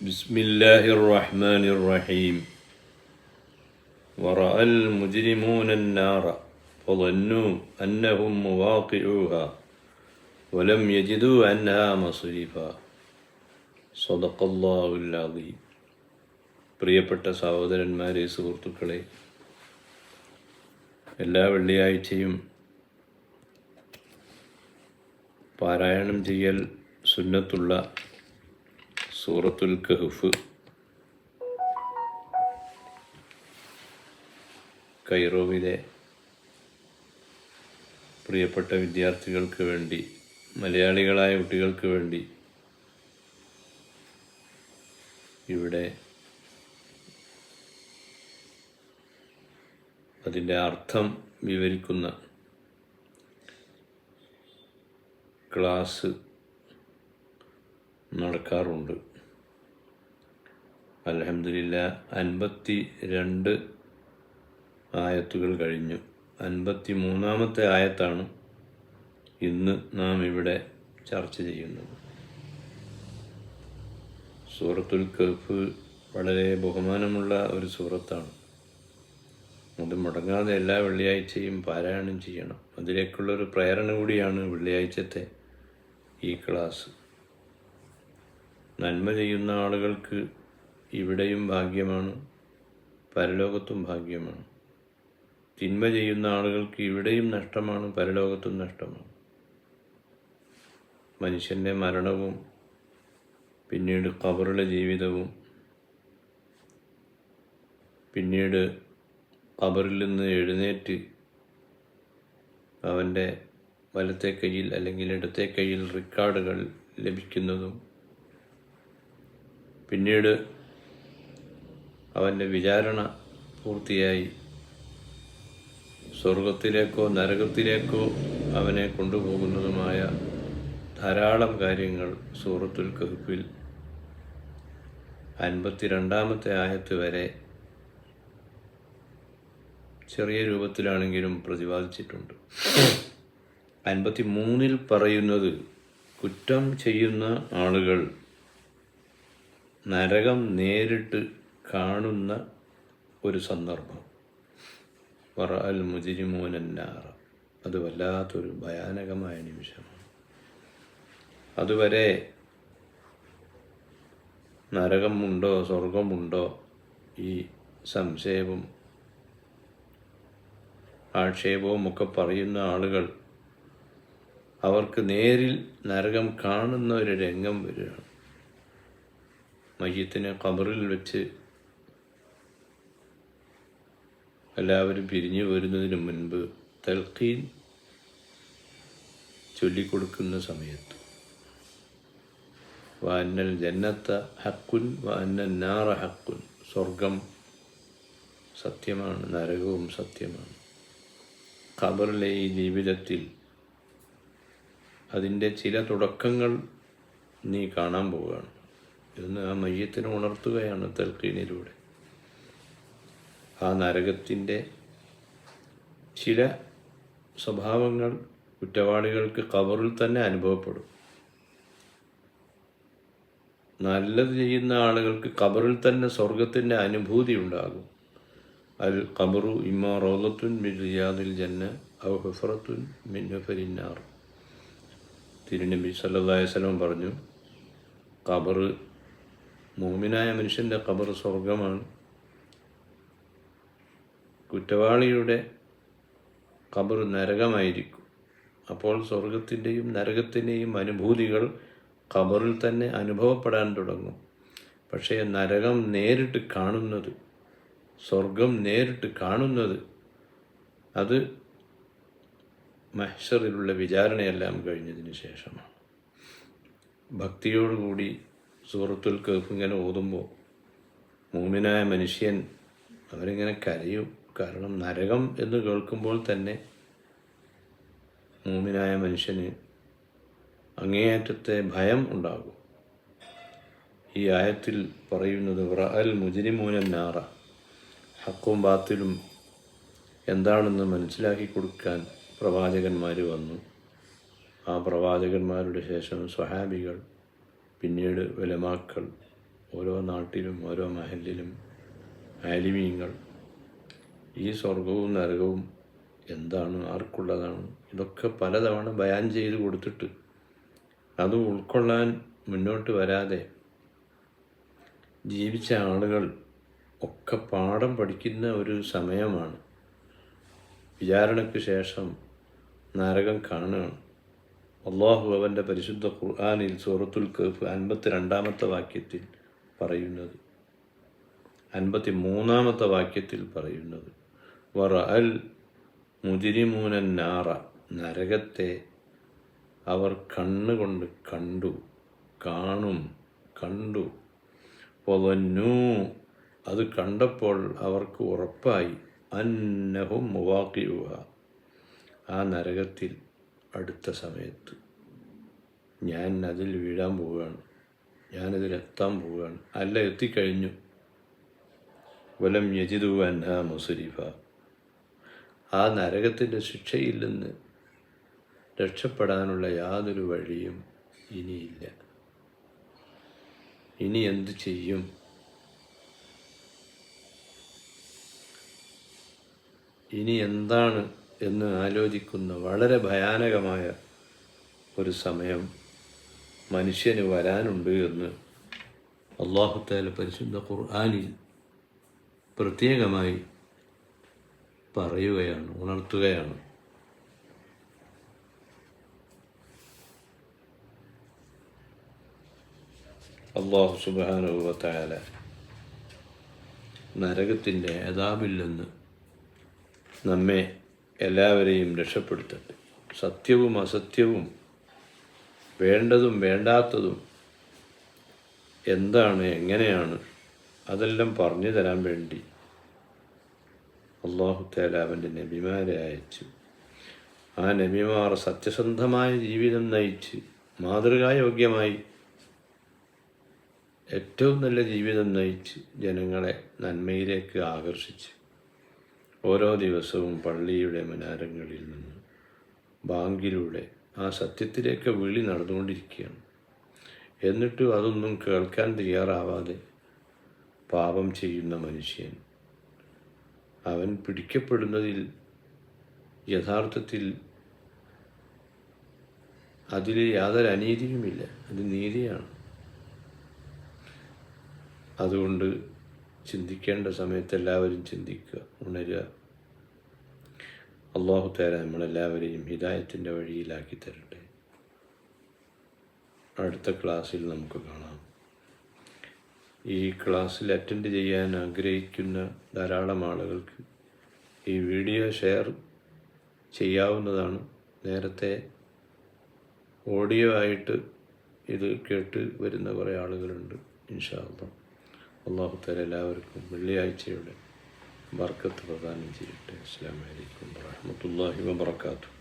بسم الله الرحمن الرحيم ورأى المجرمون النار فظنوا أنهم مواقعوها ولم يجدوا عنها مصرفا صدق الله العظيم പ്രിയപ്പെട്ട സഹോദരന്മാരെ സുഹൃത്തുക്കളെ എല്ലാ വെള്ളിയാഴ്ചയും പാരായണം ചെയ്യൽ സുന്നത്തുള്ള സൂറത്തുൽ കഹ്ഫ്. കൈറോവിലെ പ്രിയപ്പെട്ട വിദ്യാർത്ഥികൾക്ക് വേണ്ടി മലയാളികളായ കുട്ടികൾക്ക് വേണ്ടി ഇവിടെ അതിന്റെ അർത്ഥം വിവരിക്കുന്ന ക്ലാസ് നടക്കാറുണ്ട്. അലഹമില്ല അൻപത്തി രണ്ട് ആയത്തുകൾ കഴിഞ്ഞു. അൻപത്തി മൂന്നാമത്തെ ആയത്താണ് ഇന്ന് നാം ഇവിടെ ചർച്ച ചെയ്യുന്നത്. സൂറത്തുൽ കഫ് വളരെ ബഹുമാനമുള്ള ഒരു സൂറത്താണ്. അത് മുടങ്ങാതെ എല്ലാ വെള്ളിയാഴ്ചയും പാരായണം ചെയ്യണം. അതിലേക്കുള്ളൊരു പ്രേരണ കൂടിയാണ് വെള്ളിയാഴ്ചത്തെ ഈ ക്ലാസ്. നന്മ ചെയ്യുന്ന ആളുകൾക്ക് ഇവിടെയും ഭാഗ്യമാണ് പരലോകത്തും ഭാഗ്യമാണ്. തിന്മ ചെയ്യുന്ന ആളുകൾക്ക് ഇവിടെയും നഷ്ടമാണ് പരലോകത്തും നഷ്ടമാണ്. മനുഷ്യന്റെ മരണവും പിന്നീട് കബറിലെ ജീവിതവും പിന്നീട് കബറിൽ നിന്ന് എഴുന്നേറ്റ് അവന്റെ വലത്തെ കയ്യിൽ അല്ലെങ്കിൽ ഇടത്തെ കയ്യിൽ റെക്കോർഡുകൾ ലഭിക്കുന്നതും പിന്നീട് അവന്റെ വിചാരണ പൂർത്തിയായി. സ്വർഗത്തിലേക്കോ നരകത്തിലേക്കോ അവനെ കൊണ്ടുപോകുന്നതുമായ ധാരാളം കാര്യങ്ങൾ സൂറത്തുൽ കഹുപ്പിൽ അൻപത്തിരണ്ടാമത്തെ ആയത്ത് വരെ ചെറിയ രൂപത്തിലാണെങ്കിലും പ്രതിപാദിച്ചിട്ടുണ്ട്. അൻപത്തി മൂന്നിൽ പറയുന്നത് കുറ്റം ചെയ്യുന്ന ആളുകൾ നരകം നേരിട്ട് കാണുന്ന ഒരു സന്ദർഭം. വറ അൽ മുജിരിമോനന്നാറ അത് വല്ലാത്തൊരു ഭയാനകമായ നിമിഷമാണ്. അതുവരെ നരകമുണ്ടോ സ്വർഗമുണ്ടോ ഈ സംശയവും ആക്ഷേപവും ഒക്കെ പറയുന്ന ആളുകൾ അവർക്ക് നേരിൽ നരകം കാണുന്ന ഒരു രംഗം വരികയാണ്. മയ്യത്തിനെ കബറിൽ വെച്ച് എല്ലാവരും പിരിഞ്ഞു വരുന്നതിന് മുൻപ് തൽക്കീൻ ചൊല്ലിക്കൊടുക്കുന്ന സമയത്ത്. വാന്നൽ ജന്നത്ത ഹക്കുൻ വാന്നൽ നാറ ഹക്കുൻ. സ്വർഗം സത്യമാണ് നരകവും സത്യമാണ്. ഖബറിലെ ഈ ജീവിതത്തിൽ അതിന്റെ ചില തുടക്കങ്ങൾ നീ കാണാൻ പോവുകയാണ്. എന്ന് ആ മയ്യത്തിനെ ഉണർത്തുകയാണ് തൽക്കീനിലൂടെ ആ നരകത്തിന്റെ ചില സ്വഭാവങ്ങൾ കുറ്റവാളികൾക്ക് കബറിൽ തന്നെ അനുഭവപ്പെടും. നല്ലത് ചെയ്യുന്ന ആളുകൾക്ക് കബറിൽ തന്നെ സ്വർഗത്തിന്റെ അനുഭൂതി ഉണ്ടാകും. അൽ കബറു ഇമ്മ റോഗത്തുൻ മിൻ റിയാദിൽ ജന്ന ഔ ഹുഫറത്തുൻ മിൻ ഹുഫരിന്നാർ തിരുനബി സല്ലല്ലാഹു വസല്ലം പറഞ്ഞു കബറ് മോമിനായ മനുഷ്യന്റെ കബറ് സ്വർഗമാണ് കുറ്റവാളിയുടെ കബർ നരകമായിരിക്കും. അപ്പോൾ സ്വർഗത്തിന്റെയും നരകത്തിന്റെയും അനുഭൂതികൾ കബറിൽ തന്നെ അനുഭവപ്പെടാൻ തുടങ്ങും. പക്ഷേ നരകം നേരിട്ട് കാണുന്നത് സ്വർഗം നേരിട്ട് കാണുന്നത് അത് മഹ്ഷറിലുള്ള വിചാരണയെല്ലാം കഴിഞ്ഞതിന് ശേഷമാണ്. ഭക്തിയോടുകൂടി സൂറത്തുൽ ഇങ്ങനെ ഓതുമ്പോൾ മൂമിനായ മനുഷ്യൻ അവരിങ്ങനെ കരയും. കാരണം നരകം എന്ന് കേൾക്കുമ്പോൾ തന്നെ മൂമിനായ മനുഷ്യന് അങ്ങേയറ്റത്തെ ഭയം ഉണ്ടാകും. ഈ ആയത്തിൽ പറയുന്നത് റഅൽ മുജിരിമൂനൻ നാറ ഹക്കും ബാത്തിലും എന്താണെന്ന് മനസ്സിലാക്കി കൊടുക്കാൻ പ്രവാചകന്മാർ വന്നു. ആ പ്രവാചകന്മാരുടെ ശേഷം സ്വഹാബികൾ പിന്നീട് വിലമാക്കൾ ഓരോ നാട്ടിലും ഓരോ മഹലിലും ആലിമീങ്ങൾ ഈ സ്വർഗവും നരകവും എന്താണ്? ആർക്കുള്ളതാണ്? ഇതൊക്കെ പലതവണ ബയാൻ ചെയ്ത് കൊടുത്തിട്ട് അത് ഉൾക്കൊള്ളാൻ മുന്നോട്ട് വരാതെ ജീവിച്ച ആളുകൾ ഒക്കെ പാഠം പഠിക്കുന്ന ഒരു സമയമാണ്. വിചാരണയ്ക്ക് ശേഷം നരകം കാണുകയാണ്. അള്ളാഹു അവന്റെ പരിശുദ്ധ ഖുർആാനിൽ സൂറത്തുൽ കഫ് അൻപത്തി രണ്ടാമത്തെ വാക്യത്തിൽ പറയുന്നത്. അൻപത്തി മൂന്നാമത്തെ വാക്യത്തിൽ പറയുന്നത്. വറ അൽ മുജിരിമൂനൻ നാറ. നരകത്തെ അവർ കണ്ണുകൊണ്ട് കണ്ടു കാണും കണ്ടു. പൊതന്നു അത് കണ്ടപ്പോൾ അവർക്ക് ഉറപ്പായി. അന്നഹും മുവാക്കിയുക ആ നരകത്തിൽ അടുത്ത സമയത്ത് ഞാൻ അതിൽ വീഴാൻ പോവുകയാണ്. ഞാനതിലെത്താൻ പോവുകയാണ്. അല്ല എത്തിക്കഴിഞ്ഞു. വലം യജിദു അന്ന മുസരിഫ. ആ നരകത്തിന്റെ ശിക്ഷയിൽ നിന്ന് രക്ഷപ്പെടാനുള്ള യാതൊരു വഴിയും ഇനിയില്ല. ഇനി എന്തു ചെയ്യും? ഇനി എന്താണ് എന്ന് ആലോചിക്കുന്ന വളരെ ഭയാനകമായ ഒരു സമയം മനുഷ്യന് വരാനുണ്ട് എന്ന് അള്ളാഹുത്താല പരിശുദ്ധ ഖുർആാനിൽ പ്രത്യേകമായി പറയുകയാണ് ഉണർത്തുകയാണ്. അള്ളാഹു സുബാനുഭവത്തായാല നരകത്തിന്റെ അതാബിൽ നിന്ന് നമ്മെ എല്ലാവരെയും രക്ഷപ്പെടുത്തട്ടെ. സത്യവും അസത്യവും വേണ്ടതും വേണ്ടാത്തതും എന്താണ് എങ്ങനെയാണ് അതെല്ലാം പറഞ്ഞു തരാൻ വേണ്ടി അള്ളാഹു തേലാവിന്റെ നബിമാരെ അയച്ചു. ആ നബിമാർ സത്യസന്ധമായ ജീവിതം നയിച്ച് മാതൃകായോഗ്യമായി ഏറ്റവും നല്ല ജീവിതം നയിച്ച് ജനങ്ങളെ നന്മയിലേക്ക് ആകർഷിച്ച് ഓരോ ദിവസവും പള്ളിയുടെ മനാരങ്ങളിൽ നിന്ന് ബാങ്കിലൂടെ ആ സത്യത്തിലേക്ക് വിളി നടന്നുകൊണ്ടിരിക്കുകയാണ്. എന്നിട്ടും അതൊന്നും കേൾക്കാൻ തയ്യാറാവാതെ പാപം ചെയ്യുന്ന മനുഷ്യൻ അവൻ പിടിക്കപ്പെടുന്നതിൽ യഥാർത്ഥത്തിൽ അതിൽ യാതൊരു അനീതിയുമില്ല. അത് നീതിയാണ്. അതുകൊണ്ട് ചിന്തിക്കേണ്ട സമയത്ത് എല്ലാവരും ചിന്തിക്കുക ഉണരുക. അള്ളാഹു തേര നമ്മളെല്ലാവരെയും ഹിദായത്തിന്റെ വഴിയിലാക്കി തരട്ടെ. അടുത്ത ക്ലാസ്സിൽ നമുക്ക് കാണാം. ഈ ക്ലാസ്സിൽ അറ്റൻഡ് ചെയ്യാൻ ആഗ്രഹിക്കുന്ന ധാരാളം ആളുകൾക്ക് ഈ വീഡിയോ ഷെയർ ചെയ്യാവുന്നതാണ്. നേരത്തെ ഓഡിയോ ആയിട്ട് ഇത് കേട്ട് വരുന്ന കുറേ ആളുകളുണ്ട് ഇൻഷാല്ല അള്ളാഹ് അള്ളാഹു തല എല്ലാവർക്കും വെള്ളിയാഴ്ചയുടെ ബർക്കത്ത് പ്രദാനം ചെയ്യട്ടെ. അസ്സാം വലൈക്കും വാഹമത്തല്ലാഹി വാബർക്കാത്തു